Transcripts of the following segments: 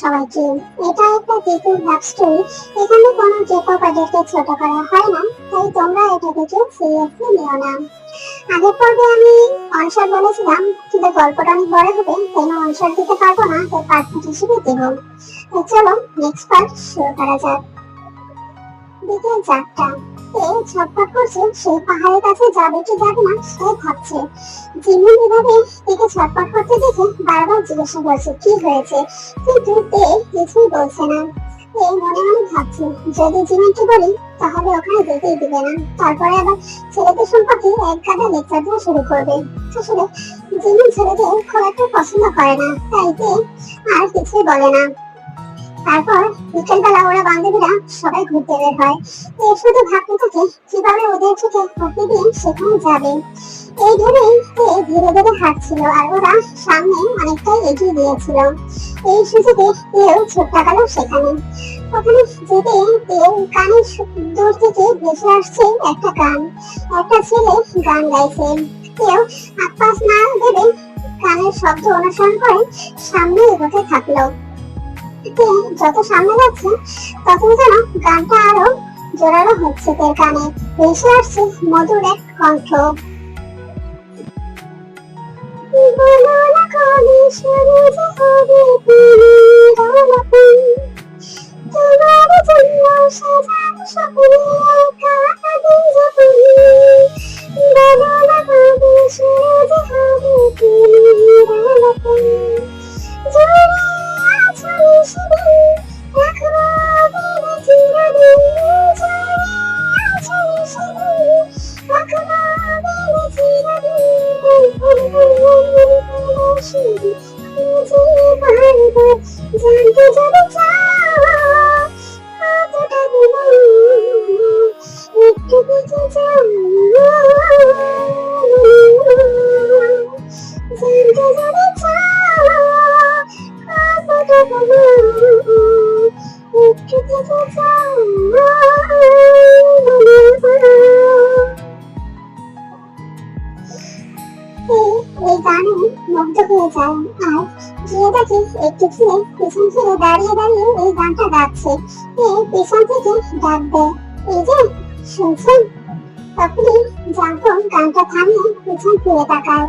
সবাইকে। এটা একটা তিতুর লাভ স্টোরি এখানে কোনো যে প্রপার্টিকে ছোট করা হয় না, তাই তোমরা এটাকে কেউ সিরিয়াসলি নিও না। আগের পর্বে আমি অনসার বলেছিলাম, কিন্তু গল্পটা অনেক বড় হবে, তাই আমি অনসার দিতে পারব না, তাই পার্ট হিসেবে দেব। চলো নেক্সট পার্ট শুরু করা যাক। বিকেল চারটা এ ছটফট করছে সেই পাহাড়ের কাছে যাবে কি যাবে না, সে ভাবছে। জিমিন এভাবে একে ছটফট করতে দেখে বারবার জিজ্ঞাসা করছে, কি হয়েছে? কিন্তু তে কিছুই বলছে না। এ মনে মনে ভাবছে, যদি জিমিনকে বলি, তাহলে ওখানে যেতেই দিবে না। তারপরে আবার ছেলেদের সম্পর্কে এক গাদা লেকচার দেওয়া শুরু করবে। আসলে জিমিন ছেলেদের খুব একটা পছন্দ করে না, তাই আর কিছুই বলে না। তারপর বিকেলবেলা ওরা বান্ধবীরা সবাই ঘুরতে বের হয়। এ শুধু ভাবতে থাকে কীভাবে ওদের থেকে প্রতিদিন সেখানে যাবে। এই ভেবেই এ ধীরে ধীরে হাঁটছিল আর ওরা সামনে অনেকটাই এগিয়ে দিয়েছিল এই সুযোগে এও ছোট্টা গেল সেখানে। ওখানে যেতে এর কানে দূর থেকে ভেসে আসছে একটা গান। একটা ছেলে গান গাইছে। কেউ আপাস না ভেবে গানের শব্দ অনুসরণ করে সামনে এগোতে থাকল। তে যত সামনে যাচ্ছে তত যেন গানটা আরও জোরালো হচ্ছে তার কানে ভেসে আসছে মধুর এক কণ্ঠ সাজানো স্বপ্নে একা দিন যাপন। বলো না কবে শুরু যে মুগ্ধ হয়ে যায় আর গিয়ে একটি ছেলে পিছন ফিরে দাঁড়িয়ে দাঁড়িয়ে এই গানটা গাচ্ছে পিছন থেকে ডাক দেয় এই যে শুনছেন তখনই জানতো গানটা থামিয়ে পিছন ফিরে তাকায়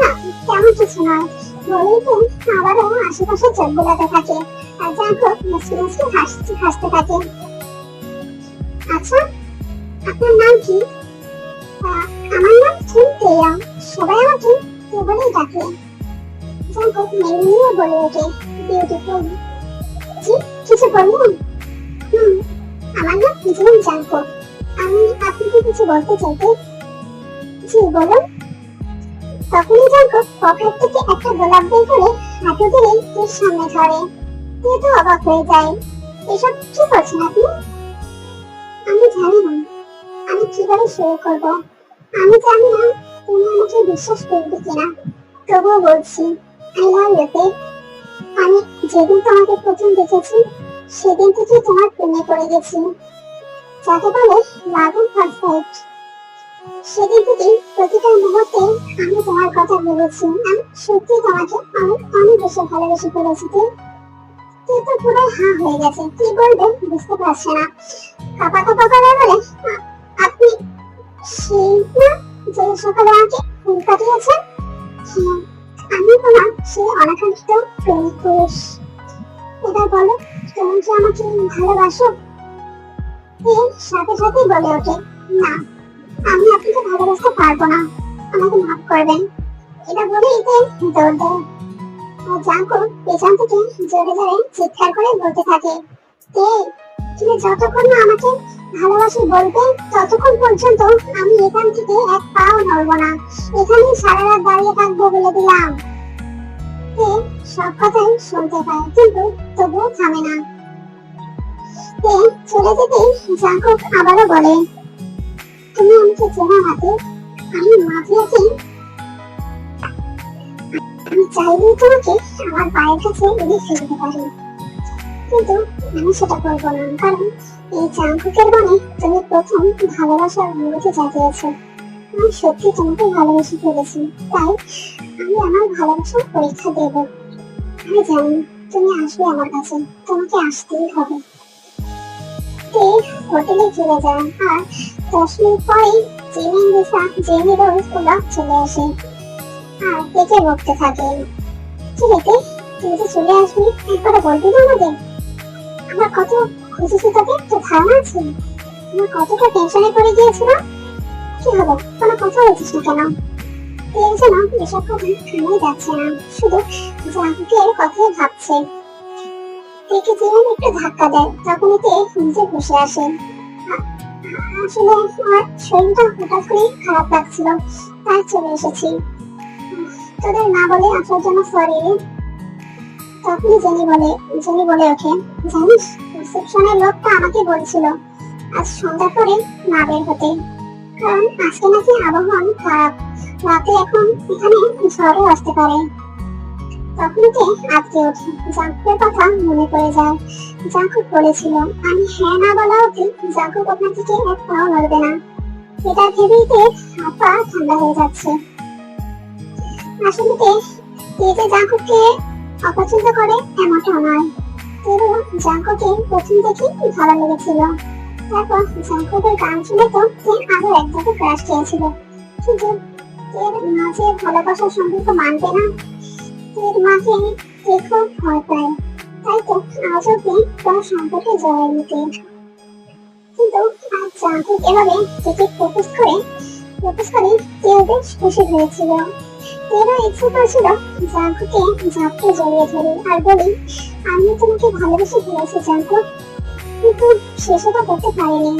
না তেমন কিছু নয় বলেই তে আবারও আশেপাশে চোখ বোলাতে থাকে। আর জানকু মুচকি মুচকি হাসতে হাসতে থাকে। আচ্ছা আপনার নাম কি? আমার নাম চিন্তেয়া সবাই আমাকে কে বলেই ডাকে। জানকো মেনে নিয়ে বলে ওঠে। বিউটিফুল জি, কিছু বললেন হুম, আমার নাম জিন জানকো আমি আপনাকে কিছু বলতে চাইতে জি, বলুন। তখনই জানকো পকেট থেকে একটা গোলাপ বের করে হাঁটু দিলেই এর সামনে ধরে। তুই তো অবাক হয়ে যায় এসব কি করছেন আপনি? আমি জানি না। আমি কীভাবে শুরু করব? আমি জানি না তুমি আমাকে বিশ্বাস করবে কিনা। তবুও বলছি আই লাভ ইউ আমি যেদিন তোমাকে প্রথম দেখেছি, সেদিন থেকে তোমার প্রেমে পড়ে গেছি। যাকে বলে লাভ এন্ড ফার্স্ট সাইট সেদিন থেকে প্রতিটা মুহূর্তে আমি তোমার কথা ভেবেছি। আমি সত্যি তোমাকে অনেক অনেক বেশি ভালোবেসে ফেলেছি তুই তো পুরো হা হয়ে গেছে, কি বলবে বুঝতে পারছে না। কাপা কাপা করে বলে আপনি সেই না যে সকালে আমাকে ফুল পাঠিয়েছেন হ্যাঁ আমি তোমার সেই অনাকাঙ্ক্ষিত প্রেমিক পুরুষ। এবার বলো, তুমি কি আমাকে ভালোবাসো? এ সাথে সাথেই বলে ওঠে, না। আমি আপনাকে ভালোবাসতে পারব না। আমাকে মাফ করবেন। এটা বলে এতে দৌড় দেয় আর জাঙ্কু পেছন থেকে জোরে জোরে চিৎকার করে বলতে থাকে তে তুমি যতক্ষণ না আমাকে ভালোবাসি বলবে, ততক্ষণ পর্যন্ত আমি এখান থেকে এক পাও নড়বো না। এখানেই সারা রাত দাঁড়িয়ে থাকব বলে দিলাম। সে সব কথাই শুনতে পায়, কিন্তু তবুও থামে না। তে চলে যেতেই জাঙ্কুক আবারও বলে তুমি আমাকে নাকি আমি মাফিয়াকে আমি চাইলেই তোমাকে আমার পায়ের কাছে এনে ফেলতে পারি কিন্তু আমি সেটা করব না, কারণ এই জাঙ্কুকের মনে তুমি প্রথম ভালোবাসার অনুভূতি জাগিয়েছো। আমি সত্যি তোমাকে ভালোবেসে ফেলেছি, তাই আমি আমার ভালোবাসার পরীক্ষা দেব। আমি জানি তুমি আসবে আমার কাছে, তোমাকে আসতেই হবে। হোটেলে চলে যান আর দশ মিনিট পরেই জেমি লিসা জেমি রোজ ওরা চলে আসে। আর দেখে বকতে থাকে। রেতে তুই যে চলে আসবি একবার বলবি না আমাদের আমরা কত খুঁজেছি তোকে তো ধারণা আছে। আমরা কতটা টেনশনে পড়ে গিয়েছিলাম কি হলো কোনো কথা বলছিস না কেন? এই যেন এসব কথা কানে যাচ্ছে না। শুধু জাঙ্কুকের কথাই ভাবছে। একে জীবন একটু ধাক্কা দেয় তখন এতে নিজে বসে আসে। আসলে আমার শরীরটা হঠাৎ করেই খারাপ লাগছিল, তাই চলে এসেছি। তোদের না বলে আসার জন্য সরি তখনই জেনি বলে জেনি বলে ওঠে, জানিস, রিসেপশনের লোকটা আমাকে বলছিল আজ সন্ধ্যা করে না বের হতে। কারণ আজকে নাকি আবহাওয়া খারাপ। রাতে এখন এখানে ঝড়ও আসতে পারে। তখনতে আটকে ওঠে জাঙ্কুকের কথা মনে পড়ে যায়। জাঙ্কুক বলেছিল, আমি হ্যাঁ না বলা অব্দি জাঙ্কুক ওখান থেকে এক পাও নড়বে না। এটা ভেবেই তে হাত পা ঠান্ডা হয়ে যাচ্ছে। আসলে তে তে যে জাঙ্কুককে অপছন্দ করে, এমনটা নয়। তেরো জাঙ্কুকে প্রথম থেকেই ভালো লেগেছিল। তারপর জাঙ্কুকের গান শুনে তো তে আরও একটাকে ক্রাশ খেয়েছিল কিন্তু এর মাঝে ভালোবাসার সম্পর্ক মানবে না। এর মাঝে দেখো ভয় পায়। তাই তো আজ অব্দি কোনো সম্পর্কে জড়ায়নি তে কিন্তু আজ জাঙ্কুক এভাবে থেকে প্রপোজ করে প্রপোজ করে তেও বেশ খুশি হয়েছিল। তেরও ইচ্ছে করেছিল জাঙ্কুকে ঝাপটে জড়িয়ে ধরে। আর বলি, আমি তোমাকে ভালোবেসে ফেলেছি জাঙ্কুক কিন্তু সে সেটা করতে পারেনি।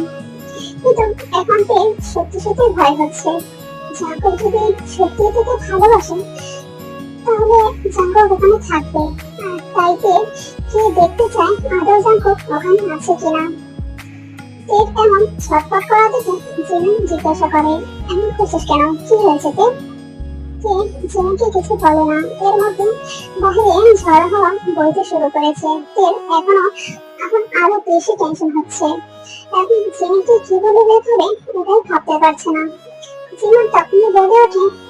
কিন্তু এখন সত্যি সত্যি ভয় হচ্ছে জাঙ্কুক যদি সত্যি থেকে ভালোবাসে তাহলে জাঙ্কুক ওখানে থাকবে। আর তাই কে দেখতে চায় আদৌ জাঙ্কুক ওখানে আছে কিনা। তের এমন ছটপট করা দেখে জিমি জিজ্ঞাসা করে, এমন করছিস কেন? কি হয়েছে তে? তে জিমিকে কিছু বলে না। এর মধ্যে বাহিরে ঝড় হাওয়া বইতে শুরু করেছে। তের এখনও, এখন আরও বেশি টেনশন হচ্ছে। এখন জিমিকে কি বলে বের হবে এটাই ভাবতে পারছে না। জিমন তখনই বলে ওঠে যে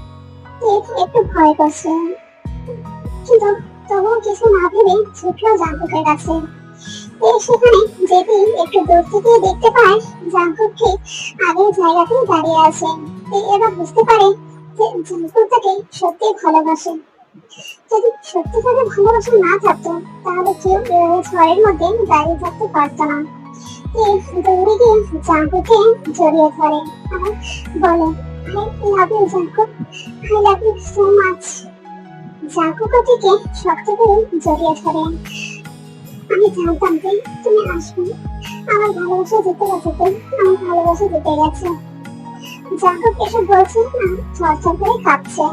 একটু ভয় করছে কিন্তু তবুও কিছু না ভেবে ছুটলো জাঙ্কুকের কাছে। সেখানে যেতেই একটু দূর থেকে দেখতে পায় জাঙ্কুক ঠিক আগের জায়গাতেই দাঁড়িয়ে আছে। এবার বুঝতে পারে যে জাঙ্কুক তাকে সত্যি ভালোবাসে। যদি সত্যি তাকে ভালোবাসা না থাকতো, তাহলে কেউ ঝড়ের মধ্যে দাঁড়িয়ে থাকতে পারতো না। দৌড়ে গিয়ে জাঙ্কুকে জড়িয়ে ধরে। আর বলে I love you, Jungkook I so much. Jungkook শক্ত করে জড়িয়ে ধরে আমি জানতাম যে তুমি আসবে আমার ভালোবাসা যেতে গেছে আমার ভালোবাসা জিতে গেছে জাঙ্কুক এসব বলছে না চর্চা করে কাঁপছে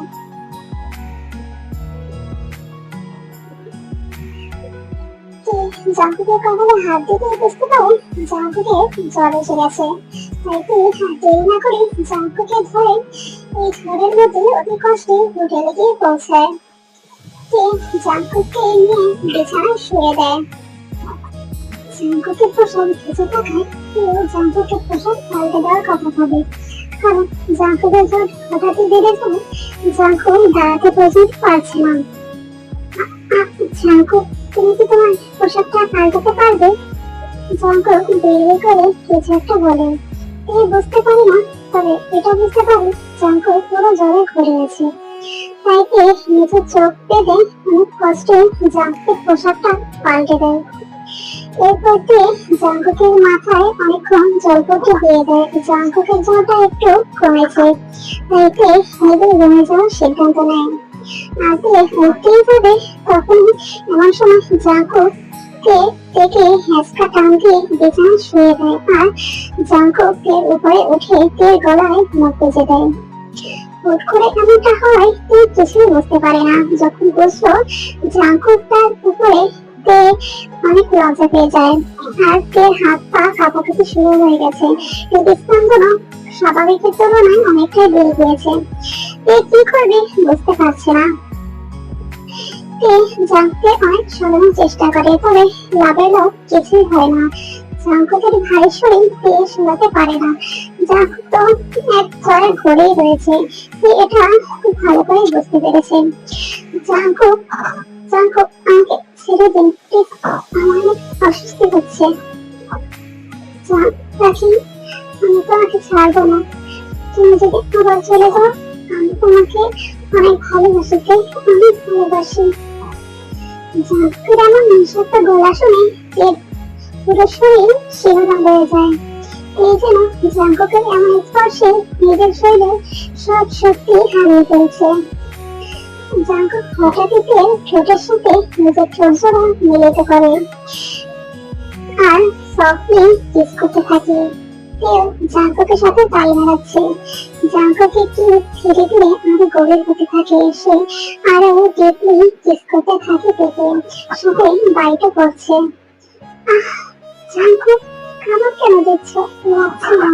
জাঙ্কুকের কপালে হাত দিতে বুঝতে পারে জাঙ্কুকে জ্বর এসে গেছে। তাই হাত দেরি না করে জাঙ্কুকে ধরে এই ঝড়ের মধ্যে অতি কষ্টে হোটেলে গিয়ে পৌঁছায়। তে জাঙ্কুককে নিয়ে বিছানায় শুয়ে দেয়। জাঙ্কুকের পোশাক ভিজে থাকায় কেউ জাঙ্কুকের পোশাক পাল্টে দেওয়ার কথা ভাবে। কারণ জাঙ্কুকের জ্বর হঠাৎই বেড়ে যায় জাঙ্কুক দাঁড়াতে পর্যন্ত পারছে না। তুমি কি তোমার পোশাকটা পাল্টাতে পারবে? জাঙ্কুক দেরি করে কিছু একটা বলে। তিনি বুঝতে পারি না, তবে এটা বুঝতে পারি জাঙ্কুক পুরো জ্বরে ঘুরে গেছে তাই তে নিজের চোখ বেঁধে অনেক কষ্টে জাঙ্কুকের পোশাকটা পাল্টে দেয়। এরপর দিয়ে জাঙ্কুকের মাথায় অনেকক্ষণ জলপট্টি দিয়ে দেয়। জাঙ্কুকের জ্বরটা একটু কমেছে। তাই তে নিজের রুমে যাওয়ার সিদ্ধান্ত নেয়। আর তে উঠতেই তখন এমন সময় জাঙ্কুক কে থেকে হ্যাঁচকা টান দিয়ে বিছানা শুয়ে দেয় আর জাঙ্কুকের উপরে উঠে তে গলায় মুখ বেঁধে দেয়। হুট করে এমনটা হয়, তে কিছুই বুঝতে পারে না। যখন বুঝলো জাঙ্কুক তার উপরে তে অনেক লজ্জা পেয়ে যায় আর তের হাত পা কাঁপাকাঁপি শুরু হয়ে গেছে হৃদস্পন্দনও স্বাভাবিকের তুলনায় অনেকটাই বেড়ে গিয়েছে। তে কি করবে বুঝতে পারছে না। তে জানতে অনেক সাধারণ চেষ্টা করে, তবে লাভের লোক কিছুই হয় না। জাঙ্কুকের ভারী শরীর দিয়ে শোনাতে পারে না। জাঙ্কুক তো এক জ্বরে ঘরেই রয়েছে। এটা খুব ভালো করে বুঝতে পেরেছে। জাঙ্কুক জাঙ্কুক, আমাকে ছেড়ে দিন প্লিজ অনেক অস্বস্তি হচ্ছে রাখি, আমি তোমাকে ছাড়বো না। তুমি যদি আবার চলে যাও, আমি তোমাকে অনেক ভালোবাসিতে অনেক ভালোবাসি। জাঙ্কুর আমার নিঃশব্দ গলা শুনে পুরো শরীর শিহরণ হয়ে যায়। এই যেন জাঙ্কুকের এমন স্পর্শে নিজের শরীরে সব শক্তি হারিয়ে ফেলছে। জাঙ্কুক হঠাৎই তেল ঠোঁটের সাথে নিজের ঠোঁটজোড়া মিলিত করে আর সফটলি কিস করতে থাকে। তেল জাঙ্কুকের সাথে তাল মেলাচ্ছে জাঙ্কুকে কি ধীরে ধীরে আরও গভীর হতে থাকে, সে আরও ডিপলি কিস করতে থাকে তেকে সাথে বাইটও করছে আহ জাঙ্কুক খাবার কেন দিচ্ছ? লাগছে না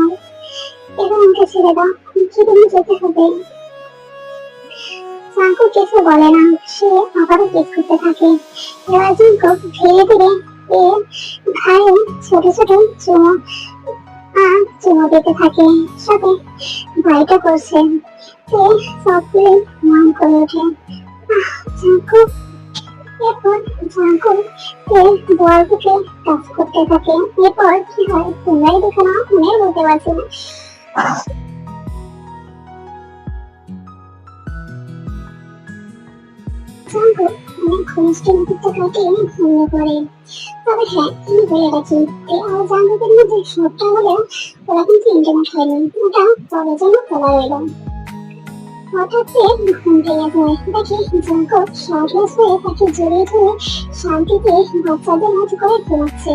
এবার আমাকে ছেড়ে দাও। কীভাবে যেতে হবে। জাঙ্কুক কিছু বলে না। সে আবারও কিস করতে থাকে। এবার জাঙ্কুক ধীরে ধীরে এর ঘাড়ে ছোট ছোট চুমো চুমো দিতে থাকে। সাথে বাইটা করছে। সে সবগুলি মান করে ওঠে। আহ এরপর জাঙ্কুক এর বলকে টাচ করতে থাকে। এরপর কি হয়? তোমরাই দেখো না আমি বলতে পারছি না জাঙ্কুক অনেক ঘনিষ্ঠ মুহূর্ত কাটিয়ে ঘুমিয়ে পড়ে তবে হ্যাঁ আমি বলে রাখি এই আর মধ্যে সবটা হলেও ওরা কিন্তু ইন্টারনেট হয়নি ওটা তবে যেন তোলা রইল হঠাৎ ঘুম ভেঙে যায় দেখি জাঙ্কুক শার্টলেস হয়ে তাকে জড়িয়ে ধরে শান্তিতে বাচ্চাদের মতো করে ঘুমাচ্ছে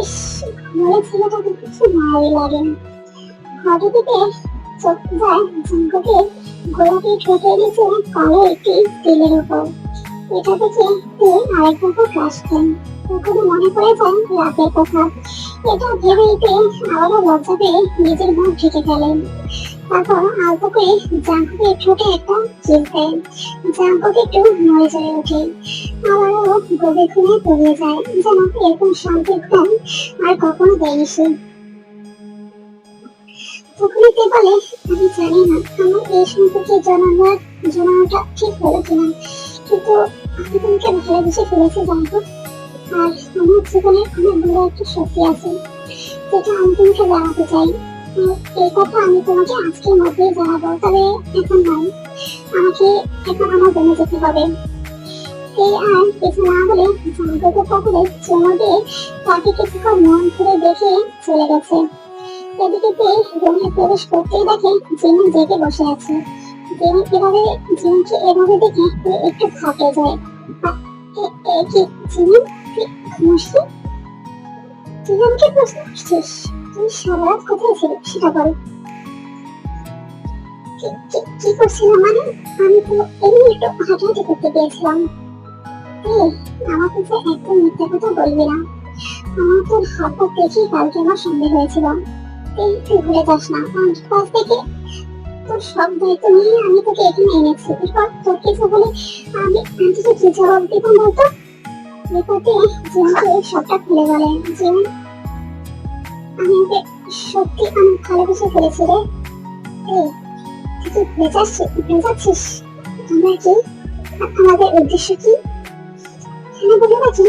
ইস ঘুমালে ছেলেটাকে কিছু মায়াই লাগে ঘরে থেকে চোখ যায় জাঙ্কুকের গোলাপি ঠোঁটের নিচে কালো একটি তেলের উপর। এটা দেখে তে আরেকবার কাশতেন তখন মনে পড়ে রাতের কথা। এটা ভেবেই তে আবারও লজ্জা পেয়ে নিজের মুখ ঢেকে ফেলেন। তারপর আলতো করে জাঙ্কুকের ঠোঁটে একটা কিস দেন। জাঙ্কুক একটু নড়ে চড়ে ওঠে। আবারও গভীর ঘুমে তলিয়ে যায়। যেন এরকম শান্তির আর কখনো দেয়নি সে। তে বলে আমি জানি না। আমার এই সম্পর্কে জানানোর জানানোটা ঠিক হলো কিনা কিন্তু আমি তোমাকে ভালোবেসে ফেলেছি, জানতো। আর আমার জীবনে অনেক বড় একটা শক্তি আছে, যেটা আমি তোমাকে জানাতে চাই। এই কথা আমি তোমাকে আজকের মধ্যেই জানাব, তবে এখন নয়। আমাকে এখন আমার রুমে যেতে হবে। এই আর কিছু না বলে দিয়ে তাকে কিছুক্ষণ মন করে দেখে চলে গেছে। এদিকে পেয়ে প্রবেশ করতেই জেগে বসে আছে। এভাবে এভাবে দেখে একটু ঘাবড়ে যায়। আমাকে তো একদম মিথ্যা কথা বলবি না। আমার তোর হাত দেখেই কালকে আমার সন্দেহ হয়েছিল। এই তুই ভুলে যাস না থেকে তোর সব দায়িত্ব নিয়ে আমি তোকে এখানে এনেছি। এরপর তোর কিছু আমি আমি কি জবাব দিব বলতো জিমকে সবটা খুলে বলে আমি ওকে সত্যি ভালোবেসে ফেলেছি রে। এই, তুই আমরা কি? আমাদের উদ্দেশ্য কি? হ্যাঁ বলে রাখি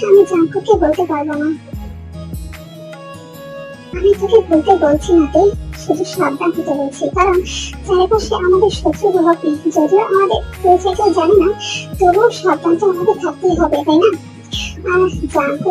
আমি জাঙ্কুকে বলতে পারব আমি তোকে বলতে বলছি না তে শুধু সাবধান হতে বলছি কারণ চারিপাশে আমাদের শত্রু প্রভাবী যদিও আমাদের পরিচয় কেউ জানে না তবুও সাবধান তো আমাদের থাকতেই হবে তাই না আর জানতে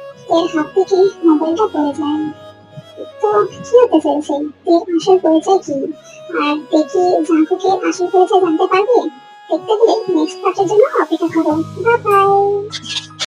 এর হাত মোবাইলটা তো কি আর জানতে পারবে দেখতে নেক্সট পার্টের জন্য অপেক্ষা করো বাই